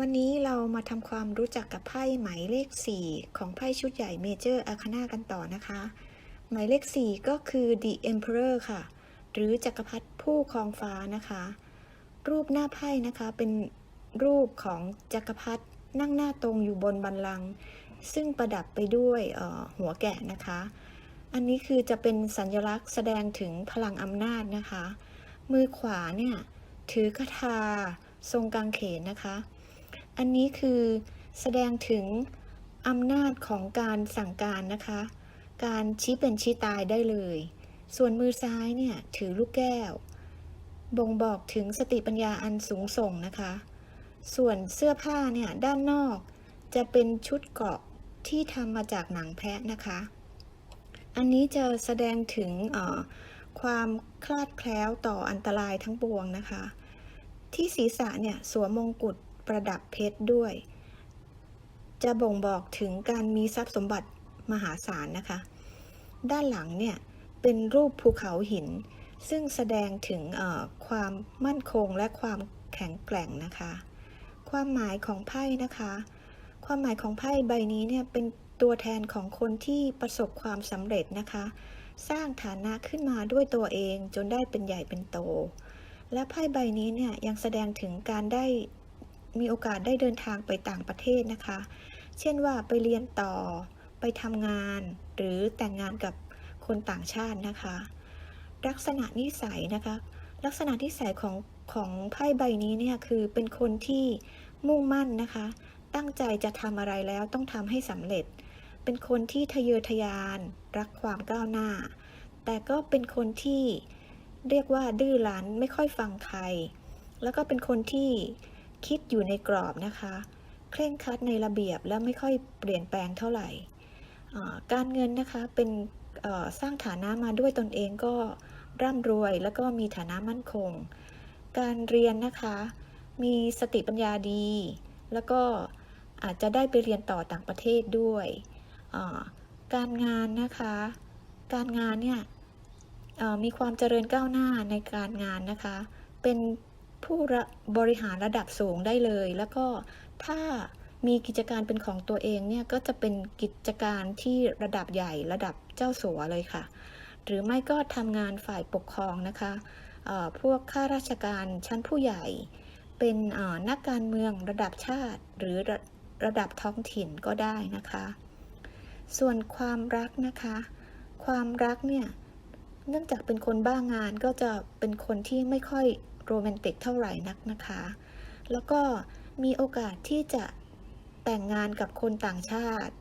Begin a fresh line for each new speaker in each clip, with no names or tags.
วันนี้เรามาทำความรู้จักกับไพ่หมายเลข 4 ของไพ่ชุดใหญ่เมเจอร์อาคานากันต่อนะคะ หมายเลข 4 ก็คือ The Emperor ค่ะ หรือจักรพรรดิผู้ครองฟ้านะคะ รูปหน้าไพ่นะคะเป็นรูปของจักรพรรดินั่งหน้าตรงอยู่บนบัลลัง ซึ่งประดับไปด้วยออหัวแกะนะคะ อันนี้คือจะเป็นสัญลักษณ์แสดงถึงพลังอำนาจนะคะ มือขวาเนี่ยถือคาถาทรงกางเขนนะคะ อันนี้คือแสดงถึงอำนาจของการสั่งการนะคะ การชี้เป็นชี้ตายได้เลย ส่วนมือซ้ายเนี่ยถือลูกแก้ว บ่งบอกถึงสติปัญญาอันสูงส่งนะคะ ส่วนเสื้อผ้าเนี่ยด้านนอกจะเป็นชุดเกราะที่ทำมาจากหนังแพะนะคะ อันนี้จะแสดงถึงความคลาดแคล้วต่ออันตรายทั้งปวงนะคะ ที่ศีรษะเนี่ยสวมมงกุฎ ประดับเพชรด้วย จะบ่งบอกถึงการมีทรัพย์สมบัติมหาศาลนะคะ ด้านหลังเนี่ยเป็นรูปภูเขาหิน ซึ่งแสดงถึงความมั่นคงและความแข็งแกร่งนะคะ ความหมายของไพ่นะคะ ความหมายของไพ่ใบนี้เนี่ยเป็นตัวแทนของคนที่ประสบความสำเร็จนะคะ สร้างฐานะขึ้นมาด้วยตัวเองจนได้เป็นใหญ่เป็นโต และไพ่ใบนี้เนี่ยยังแสดงถึงการได้ มีโอกาสได้เดินทางไปต่างประเทศนะคะ เช่นว่าไปเรียนต่อ ไปทำงาน หรือแต่งงานกับคนต่างชาตินะคะ ลักษณะนิสัยนะคะ ลักษณะนิสัยของของไพ่ใบนี้เนี่ยคือเป็นคนที่มุ่งมั่นนะคะ ตั้งใจจะทำอะไรแล้วต้องทำให้สำเร็จ เป็นคนที่ทะเยอทะยาน รักความก้าวหน้า แต่ก็เป็นคนที่เรียกว่าดื้อรั้นไม่ค่อยฟังใคร แล้วก็เป็นคนที่ คิดอยู่ในกรอบนะคะ เคร่งครัดในระเบียบและไม่ค่อยเปลี่ยนแปลงเท่าไหร่ การเงินนะคะเป็นสร้างฐานะมาด้วยตนเองก็ร่ำรวยแล้วก็มีฐานะมั่นคง การเรียนนะคะมีสติปัญญาดี แล้วก็อาจจะได้ไปเรียนต่อต่างประเทศด้วย การงานนะคะ การงานเนี่ยมีความเจริญก้าวหน้าในการงานนะคะ เป็น ผู้บริหารระดับสูงได้เลย แล้วก็ถ้ามีกิจการเป็นของตัวเองเนี่ยก็จะเป็นกิจการที่ระดับใหญ่ระดับเจ้าสัวเลยค่ะ หรือไม่ก็ทำงานฝ่ายปกครองนะคะพวกข้าราชการชั้นผู้ใหญ่ เป็นนักการเมืองระดับชาติ หรือระระดับท้องถิ่นก็ได้นะคะ ส่วนความรักนะคะ ความรักเนี่ยเนื่องจากเป็นคนบ้างานก็จะเป็นคนที่ไม่ค่อย โรแมนติกเท่าไหร่นักนะคะ แล้วก็มีโอกาสที่จะแต่งงานกับคนต่างชาติ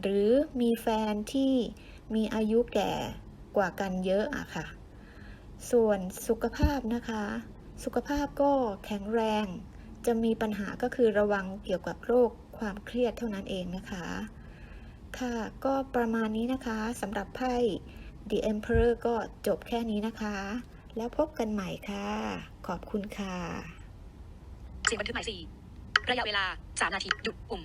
หรือมีแฟนที่มีอายุแก่กว่ากันเยอะอะค่ะ ส่วนสุขภาพนะคะ สุขภาพก็แข็งแรง จะมีปัญหาก็คือระวังเกี่ยวกับโรคความเครียดเท่านั้นเองนะคะ ค่ะ ก็ประมาณนี้นะคะสำหรับไพ่ The Emperor ก็จบแค่นี้นะคะ แล้วพบกันใหม่ค่ะ ขอบคุณค่ะ
เสียงบันทึกหมายสี่ระยะเวลาสามนาทีหยุดปุ่ม